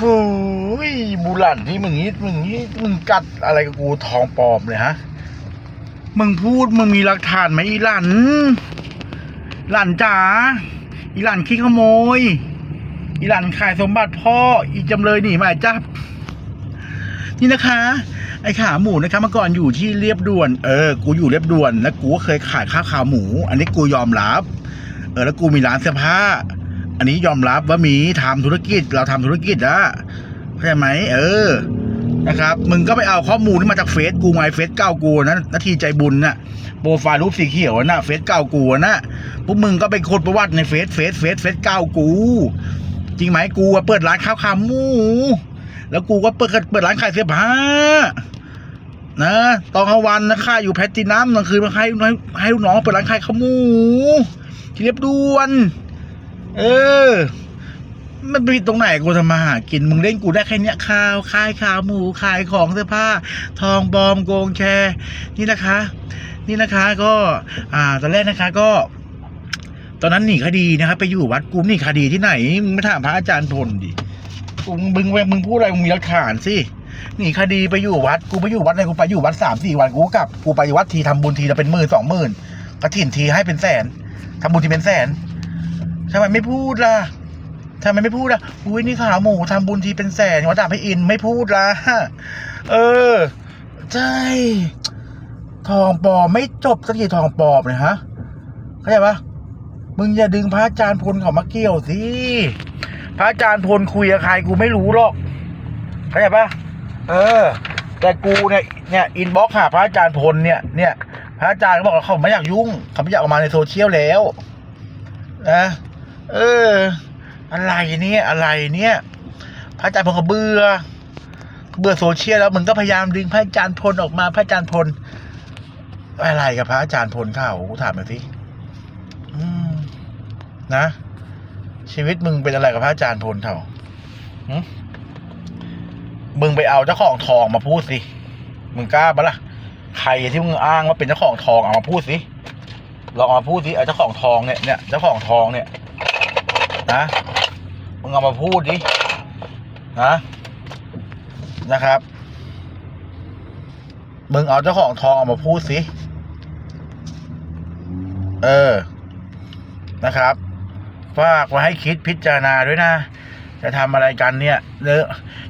โอ้ยบูหลันที่มึงนี้มึงนี้มึงกัดอะไรกับกูทองปลอมเลยฮะ มึงพูดมึงมีหลักฐานไหมอีหลัน หลันจ๋า อีหลันขี้ขโมย อีหลันขายสมบัติพ่อ อีจำเลยหนีหมายจับ นี่นะคะ ไอ้ขาหมูนะคะเมื่อก่อนอยู่ที่เรียบด่วน เออ กูอยู่เรียบด่วน แล้วกูก็เคยขายข้าวขาหมู อันนี้กูยอมรับ เออ แล้วกูมีร้านเสื้อผ้า อันนี้ยอมรับว่ามีทำธุรกิจ เราทำธุรกิจอะเข้าใจไหมเออนะครับมึงก็ไปเอาข้อมูลที่มาจากเฟซกูไงเฟซเก้ากูนะนาทีใจบุญน่ะโปรไฟล์รูปสีเขียวน่ะเฟซเก้ากูน่ะพวกมึงก็ไปค้นประวัติในเฟซเฟซเฟซเฟซเก้ากู จริงไหมกูเปิดร้านข้าวขาหมู แล้วกูก็เปิดเปิดร้านขายเสื้อผ้านะตอนกลางวันนะค่าอยู่แพตตินัมกลางคืนมาให้ให้ให้ลูกน้องเปิดร้านขายข้าวหมูที่เรียบด่วน เออ มันผิดตรงไหนกูทำมาหากิน มึงเล่นกูได้แค่เนี้ยข้าวขายขาหมูขายของเสื้อผ้า ทองบอมโกงแชร์นี่นะคะ นี่นะคะก็ อ่า ตอนแรกนะคะก็ตอนนั้นหนีคดีนะครับไปอยู่วัดกูหนีคดีที่ไหนมึงไม่ถามพระอาจารย์พลดิกูมึงมึงพูดอะไรมึงมีหลักฐานสิหนีคดีไปอยู่วัดกูไปอยู่วัดอะไหนกูไปอยู่วัดสามสี่วันกูกลับกูไปวัดทีทำบุญทีละเป็นหมื่นสองหมื่นกระถิ่นทีให้เป็นแสนทำบุญทีเป็นแสนำไมไม่พูดล่ะทำไมไม่พูดล่ะ อุ้ยนี่ขาหมูทำบุญทีเป็นแสนวัดดาบให้อินไม่พูดล่ะ เออ ใช่ ทองปอมไม่จบสักทีทองปอมเลยฮะ เข้าใจปะมึงอย่าดึงพระอาจารย์พลเขามาเกี่ยวสิ พระอาจารย์พลคุยกับใครกูไม่รู้หรอก เข้าใจปะเออ แต่กูเนี่ย เนี่ยอินบ็อกหาพระอาจารย์พลเนี่ยเนี่ยพระอาจารย์ก็บอกว่าเขาไม่อยากยุ่ง เขาไม่อยากออกมาในโซเชียลแล้วนะ เออ อะไรเนี่ยอะไรเนี่ยพระอาจารย์พลเขาเบื่อเบื่อโซเชียลแล้วมึงก็พยายามดึงพระอาจารย์พลออกมาพระอาจารย์พลอะไรกับพระอาจารย์พลเขากูถามหน่อยสินะ ชีวิตมึงเป็นอะไรกับพระอาจารย์พลเถ่าหึมึงไปเอาเจ้าของทองมาพูดสิมึงกล้าปะล่ะใครที่มึงอ้างว่าเป็นเจ้าของทองเอามาพูดสิลองเอามาพูดสิไอ้เจ้าของทองเนี่ยเนี่ยเจ้าของทองเนี่ย นะมึงเอามาพูดดินะนะครับมึงเอาเจ้าของทองเอามาพูดสิ เออ นะครับ ฝากไว้ให้คิดพิจารณาด้วยนะ จะทำอะไรกันเนี่ยเนอะ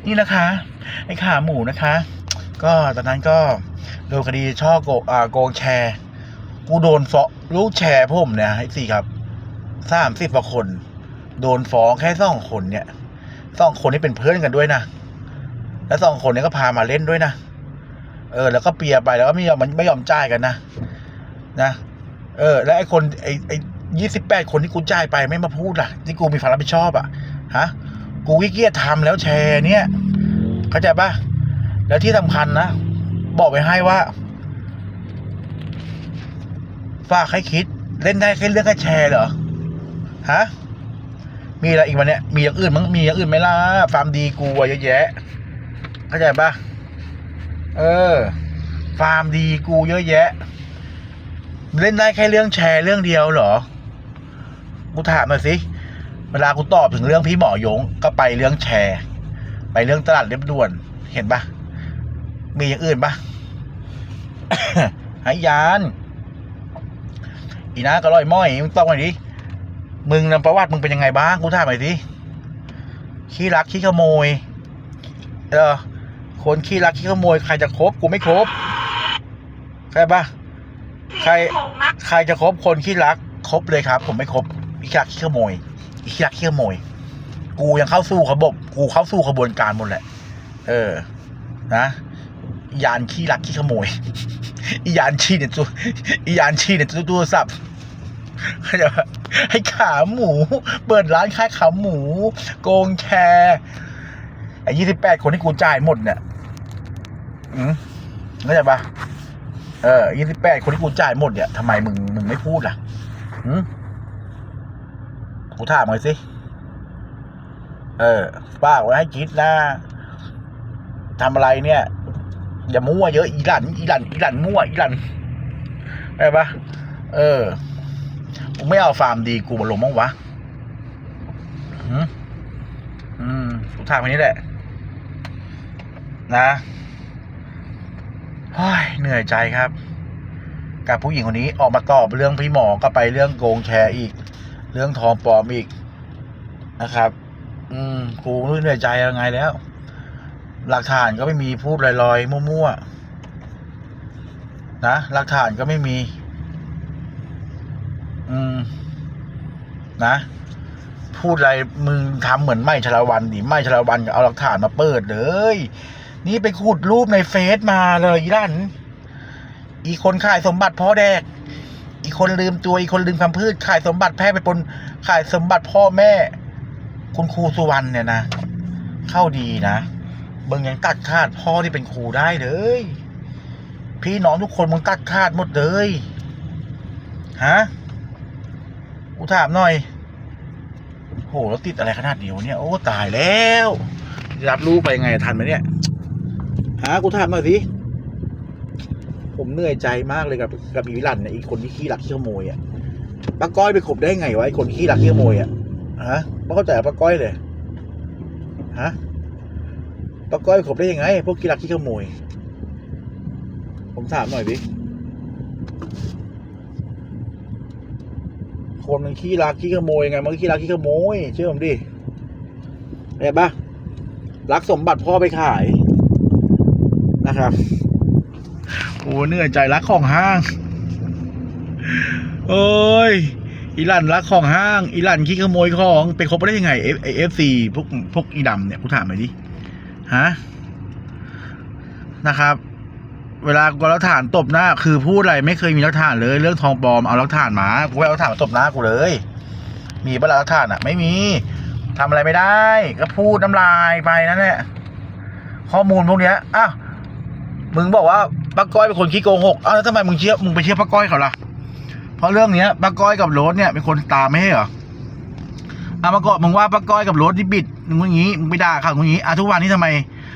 นี่นะคะ ไอ้ขาหมูนะคะ ก็ตอนนั้นก็โดนคดีช่อโกอ่าโกงแชร์ กูโดนฟอลูกแชร์ผมเนี่ยไอ้สี่ครับสามสิบกว่าคน โดนฟ้องแค่สองคนเนี่ยสองคนนี้เป็นเพื่อนกันด้วยนะแล้วสองคนนี้ก็พามาเล่นด้วยนะเออ แล้วก็เปียไปแล้วก็ไม่ยอมไม่ยอมจ่ายกันนะนะเออ แล้วไอ้คนไอ้ไอ้ยี่สิบแปดคนที่กูจ่ายไปไม่มาพูดล่ะที่กูมีความรับผิดชอบอะฮะกูขี้เกียจทำแล้วแชร์ เนี่ย เข้าใจปะแล้วที่สำคัญนะบอกไปให้ว่าฝากให้คิดเล่นได้แค่เรื่องแค่แชร์เหรอฮะ มีอะไรอีกวันเนี้ยมีอย่างอื่นมั้งมีอย่างอื่นไหมล่ะฟาร์มดีกูอะเยอะแยะเข้าใจปะเออ ฟาร์มดีกูเยอะแยะ เล่นได้แค่เรื่องแชร์เรื่องเดียวเหรอกูถามหน่อยสิเวลากูตอบถึงเรื่องพี่หมอยงก็ไปเรื่องแชร์ ไปเรื่องตลาดเรียบด่วนเห็นปะมีอย่างอื่นปะหายยานอีน้าก็ลอยม้อยมึงต้อบหน่อยดิ มึงนำประวัติมึงเป็นยังไงบ้างกูถามหน่อยสิขี้รักขี้ขโมย เออคนขี้รักขี้ขโมยใครจะคบกูไม่คบใช่ปะใครใครจะคบคนขี้รักคบเลยครับ ผมไม่คบอีขี้รักขี้ขโมยขี้รักขี้ขโมย กูยังเข้าสู้ระบบกูเข้าสู้ขบวนการหมดแหละ เออ นะยานขี้รักขี้ขโมย อียานชี้เนี่ยตัวอียานชี้เนี่ยตัวตัวสับ เขาใจะให้ขาหมู เปิดร้านขายขาหมู โกงแชร์ไอ้ยี่สิบแปดคนที่กูจ่ายหมดเนี่ยอืมเข้าใจปะเออยี่สิบแปดคนที่กูจ่ายหมดเนี่ยทำไมมึงมึงไม่พูดล่ะหืมกูถามหน่อยสิ เออป้าไว้ให้คิดนะทำอะไรเนี่ย อย่ามั่วเยอะอีหลันอีหลันอีหลันมั่วอีหลันได้ปะเออ กูไม่เอาฟาร์มดีกูมาลงมั้งวะหืมอืมกูถามไปนี้แหละ นะเหนื่อยใจครับ กับผู้หญิงคนนี้ออกมาตอบเรื่องพี่หมอก็ไปเรื่องโกงแชร์อีก เรื่องทองปลอมอีกนะครับ อืมกูเหนื่อยใจยังไงแล้ว หลักฐานก็ไม่มีพูดลอยๆมั่วๆนะหลักฐานก็ไม่มี อืม นะ พูดอะไรมึงทำเหมือนไม่ชลวันดิไม่ชลวันเอาหลักฐานมาเปิดเลย นี่ไปขุดรูปในเฟซมาเลยอีนั่นอีคนขายสมบัติพ่อแดก อีคนลืมตัวอีคนลืมคำพืชขายสมบัติแพ้ไปปนขายสมบัติพ่อแม่ คุณครูสุวรรณเนี่ยนะเข้าดีนะเบิ่งยังตัดขาดพ่อที่เป็นครูได้เลย พี่น้องทุกคนมึงตัดขาดหมดเลยฮะ กูถามหน่อย โหแล้วติดอะไรขนาดนี้วะเนี่ย โอ้ตายแล้ว รับรู้ไปไงทันไหมเนี่ย หา กูถามหน่อยสิ ผมเหนื่อยใจมากเลยกับกับอีวิลันเนี่ยอีกคนที่ขี้รักขี้ขโมยอะป้าก้อยไปขบได้ไงวะไอ้คนขี้รักขี้ขโมยอะ ฮะไม่เข้าใจป้าก้อยเลย ฮะป้าก้อยไปขบได้ยังไง พวกขี้รักขี้ขโมย ผมถามหน่อยดิ คนมันขี้รักขี้ขโมยยังไงมันก็ขี้รักขี้ขโมยเชื่อผมดิเห็นปะรักสมบัติพ่อไปขายนะครับโอ้เหนื่อยใจรักของห้างโอ้ยอีหลันรักของห้างอีหลันขี้ขโมยของไปคบได้ยังไงเอฟเอฟซีพวกพวกอีดำเนี่ยกูถามหน่อยดิฮะนะครับ เวลากูเอาหลักฐานตบหน้า คือพูดอะไรไม่เคยมีหลักฐานเลย เรื่องทองปลอมเอาหลักฐานมากูไม่เอาหลักฐานมาตบหน้ากูเลย มีปะล่ะหลักฐานอะ ไม่มีทำอะไรไม่ได้ ก็พูดน้ำลายไปนั่นแหละข้อมูลพวกเนี้ยอ้าวมึงบอกว่าป้าก้อยเป็นคนขี้โกงหกอ้าวแล้วทำไมมึงเชื่อมึงไปเชื่อป้าก้อยเขาล่ะเพราะเรื่องเนี้ยป้าก้อยกับโรสเนี่ยเป็นคนตามไม่ใช่เหรออะมาก่อนมึงว่าป้าก้อยกับโรสที่บิดมึงอย่างงี้มึงไปด่าเขาอย่างงี้อะทุกวันนี้ทำไม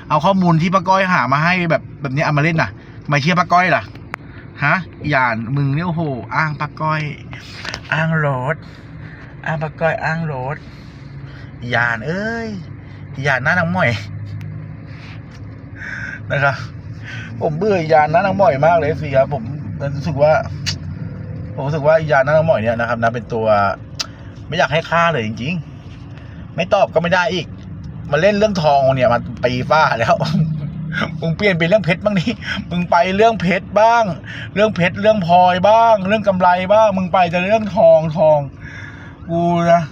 เอาข้อมูลที่ป้าก้อยหามาให้แบบแบบนี้เอามาเล่นน่ะ ทำไมเชื่อป้าก้อยล่ะ ฮะอย่านมึงเนี่ยโอ้โหอ้างป้าก้อย อ้างรถอ้างป้าก้อยอ้างรถอย่านเอ้ยอย่านหน้านางม่อย นะครับผมเบื่อยานน้านางหม่อยมากเลยสิครับผมรู้สึกว่า ผมรู้สึกว่ายานน้านางหม่อยเนี่ยนะครับนะเป็นตัว ไม่อยากให้ค่าเลยจริง ๆ ไม่ตอบก็ไม่ได้อีก มาเล่นเรื่องทองเนี่ยมันปีฟ้าแล้ว มึงเปลี่ยนเป็นเรื่องเพชรบ้างนี่มึงไปเรื่องเพชรบ้าง เรื่องเพชรเรื่องพลอยบ้าง เรื่องกำไรบ้าง มึงไปแต่เรื่องทองทอง กูนะ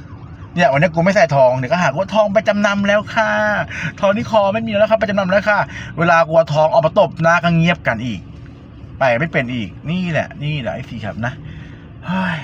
เนี่ยวันนี้กูไม่ใส่ทองเดี๋ยวก็หากว่าทองไปจำนำแล้วค่ะ ทองที่คอไม่มีแล้วครับไปจำนำแล้วค่ะ เวลากูเอาทองเอามาตบหน้าก็เงียบกันอีก ไปไม่เป็นอีก นี่แหละ นี่แหละไอ้สีครับนะเฮ้ย